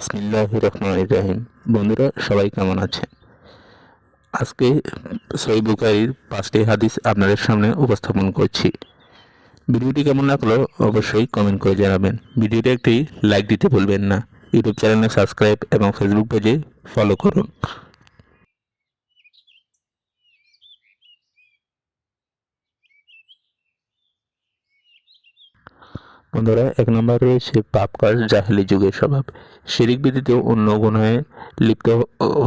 বিসমিল্লাহ রহমান ইব্রাহিম বন্ধুরা, সবাই কেমন আছে আজকে সই বুকারির পাঁচটি হাদিস আপনাদের সামনে উপস্থাপন করছি। ভিডিওটি কেমন লাগল অবশ্যই কমেন্ট করে জানাবেন। ভিডিওটি একটি লাইক দিতে ভুলবেন না। ইউটিউব চ্যানেলে সাবস্ক্রাইব এবং ফেসবুক পেজে ফলো করুন। বন্ধুরা, এক নম্বর রয়েছে পাপ কাজ জাহেলি যুগের স্বভাব। শিরিক ব্যতীত অন্য গুণায় লিপ্ত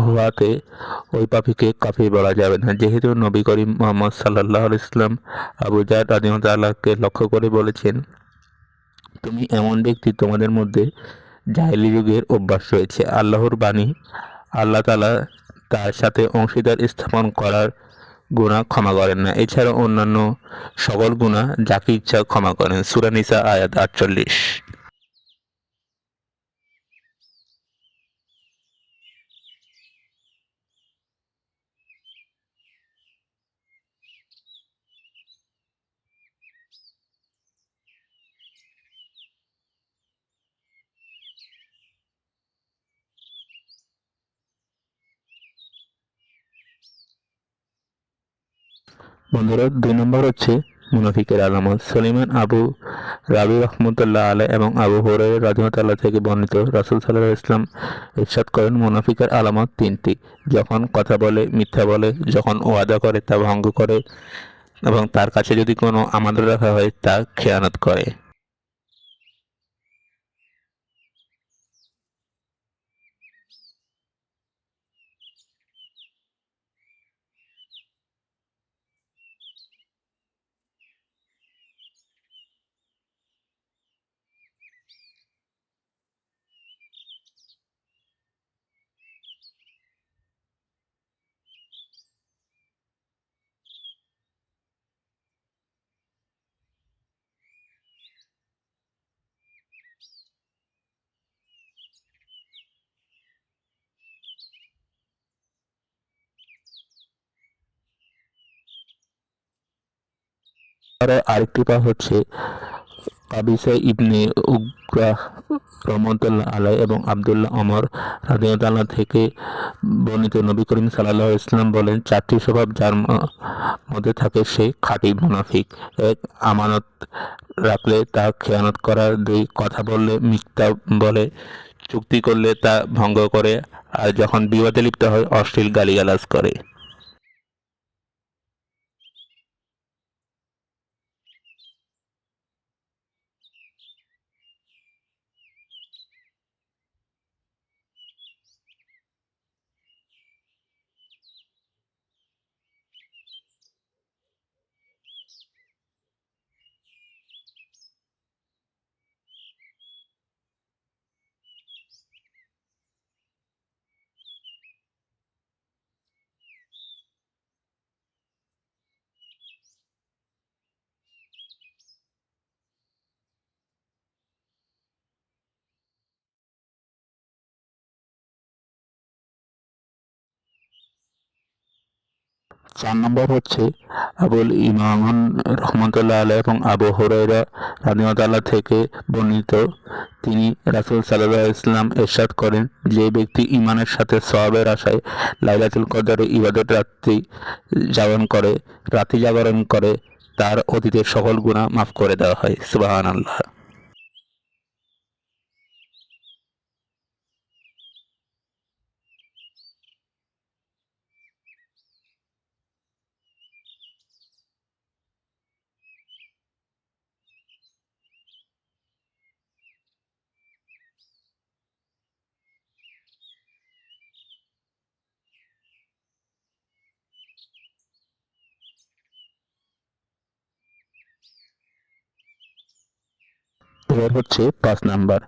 হওয়াতে ওই পাপিকে কাফি বলা যাবে না। যেহেতু নবী করিম মোহাম্মদ সাল্লাহ ইসলাম আবু জাহ রাজিমত আল্লাহকে লক্ষ্য করে বলেছেন, তুমি এমন ব্যক্তি তোমাদের মধ্যে জাহেলি যুগের অভ্যাস রয়েছে। আল্লাহর বাণী আল্লাহ তালা তার সাথে অংশীদার স্থাপন করার গুণা ক্ষমা করেন না। এছাড়া অন্যান্য সকল গুণা যাকে ইচ্ছা ক্ষমা করেন। সুরানিসা আয়াত আটচল্লিশ। বন্ধুরা, দুই নম্বর হচ্ছে মুনাফিকের আলামত। সলিমান আবু রাবি রহমতুল্লাহ আলাই এবং আবু হরের রাজমতাল্লাহ থেকে বর্ণিত রাসুল সাল্লাহ ইসলাম ইরশাদ করেন মুনাফিকের আলামত তিনটি। যখন কথা বলে, মিথ্যা বলে, যখন ওয়াদা করে, তা ভঙ্গ করে এবং তার কাছে যদি কোনো আমাদের রাখা হয়, তা খেয়ানত করে। আর আরেকটি পা হচ্ছে কাবিসা ইবনে উগ্রাহ রহমতুল্লাহ আলাই এবং আবদুল্লাহ অমর রাজিউদ্দাল্লাহ থেকে বর্ণিত নবী করিম সাল্লাহ ইসলাম বলেন, চারটি স্বভাব যার মধ্যে থাকে সে খাঁটি মুনাফিক। এক, আমানত রাখলে তা খেয়ানত করার। দুই, কথা বললে মিথ্যা বলে। চুক্তি করলে তা ভঙ্গ করে। আর যখন বিবাদে লিপ্ত হয়, অশ্লীল গালিগালাজ করে। চার নম্বর হচ্ছে আবুল ইমামান রহমতুল্লাহ আলাহ এবং আবু হরাইরা রাদিমাতাল্লাহ থেকে বর্ণিত। তিনি রাসুল সাল্লাহ ইসলাম এরশাদ করেন যে ব্যক্তি ইমানের সাথে সওয়াবের আশায় লাইলাতুল কদরে ইবাদত রাত্রি জাগরণ করে রাতি জাগরণ করে, তার অতীতের সকল গুণা মাফ করে দেওয়া হয়। সুবাহান আল্লাহ এবার হচ্ছে পাঁচ নাম্বার।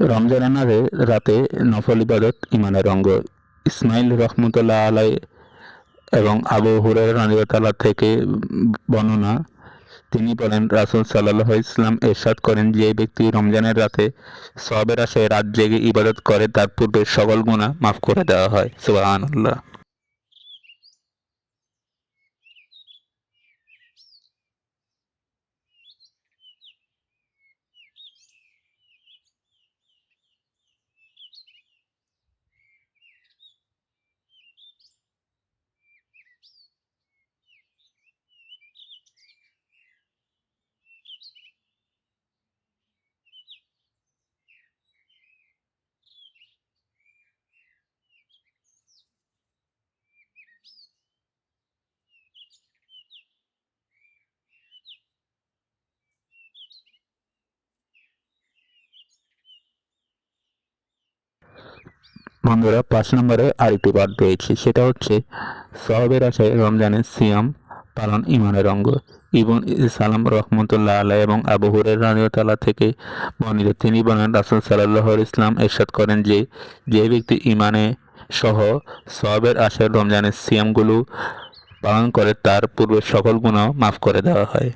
রমজান আনারে রাতে নফল ইবাদত ইমানের অঙ্গ। ইসমাইল রহমতুল্লাহ আলাই এবং আবু হুরের রানিবাতালা থেকে বর্ণনা। তিনি বলেন, রাসুল সাল্লাহ ইসলাম এরশাদ করেন যে ব্যক্তি রমজানের রাতে সবের আশায় রাত জেগে ইবাদত করে, তার পূর্বে সকল গুণা মাফ করে দেওয়া হয়। সুবহানাল্লাহ। বন্ধুরা, পাঁচ নম্বরে আরেকটি বাদ রয়েছে সেটা হচ্ছে সহবের আশায় রমজানের সিয়াম পালন ইমানের অঙ্গ। ইবন সালাম রহমতুল্লাহ আলাই এবং আবু হুরের রানিয়তালা থেকে বর্ণিত তিনি বলেন, রাসুল সাল্লাহ ইসলাম এরশাদ করেন যে যে ব্যক্তি ইমানে সহ সবের আশায় রমজানের সিয়ামগুলো পালন করে, তার পূর্বের সকল গুণাও মাফ করে দেওয়া হয়।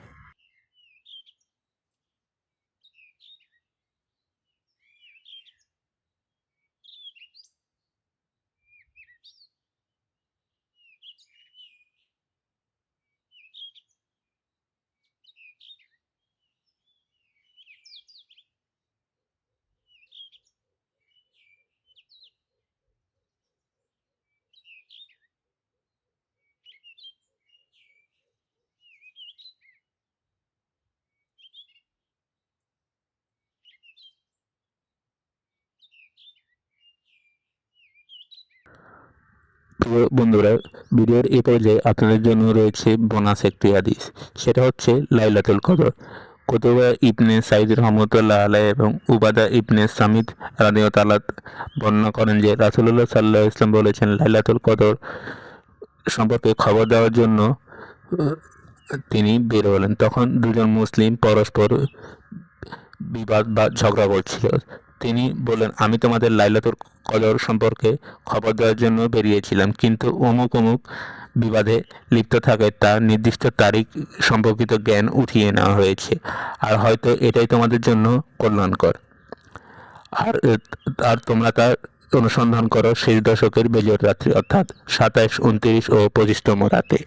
বন্ধুরা, ভিডিওর এই পর্যায়ে আপনাদের জন্য রয়েছে বোনাস একটি হাদিস। সেটা হচ্ছে লাইলাতুল কদর। কোতবা ইবনে সাইদ রহমতুল্লাহ আলাই এবং উবাদা ইবনে সামিদ রাদিও তালাত বর্ণনা করেন যে রাসুল্লাহ সাল্লাহ ইসলাম বলেছেন, লাইলাতুল কদর সম্পর্কে খবর দেওয়ার জন্য তিনি বের হলেন। তখন দুজন মুসলিম পরস্পর বিবাদ বা ঝগড়া করছিল। তিনি বললেন, আমি তোমাদের লাইলাতুল কদর সম্পর্কে খবর দেওয়ার জন্য বেরিয়েছিলাম। কিন্তু অমুক অমুক বিবাদে লিপ্ত থাকায় তা নির্দিষ্ট তারিখ সম্পর্কিত জ্ঞান উঠিয়ে নেওয়া হয়েছে। আর হয়তো এটাই তোমাদের জন্য কল্যাণকর। আর আর তোমরা তার অনুসন্ধান করো শেষ দশকের বেজর রাত্রি, অর্থাৎ সাতাইশ, উনত্রিশ ও পঁচিশতম রাতে।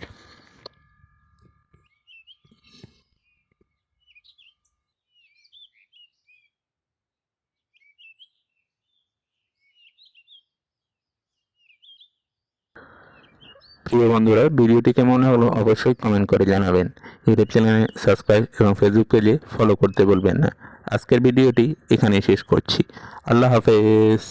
প্রিয় বন্ধুরা, ভিডিওটি কেমন হলো অবশ্যই কমেন্ট করে জানাবেন। ইউটিউব চ্যানেলে সাবস্ক্রাইব এবং ফেসবুক পেজে ফলো করতে বলবেন না। আজকের ভিডিওটি এখানেই শেষ করছি। আল্লাহ হাফেজ।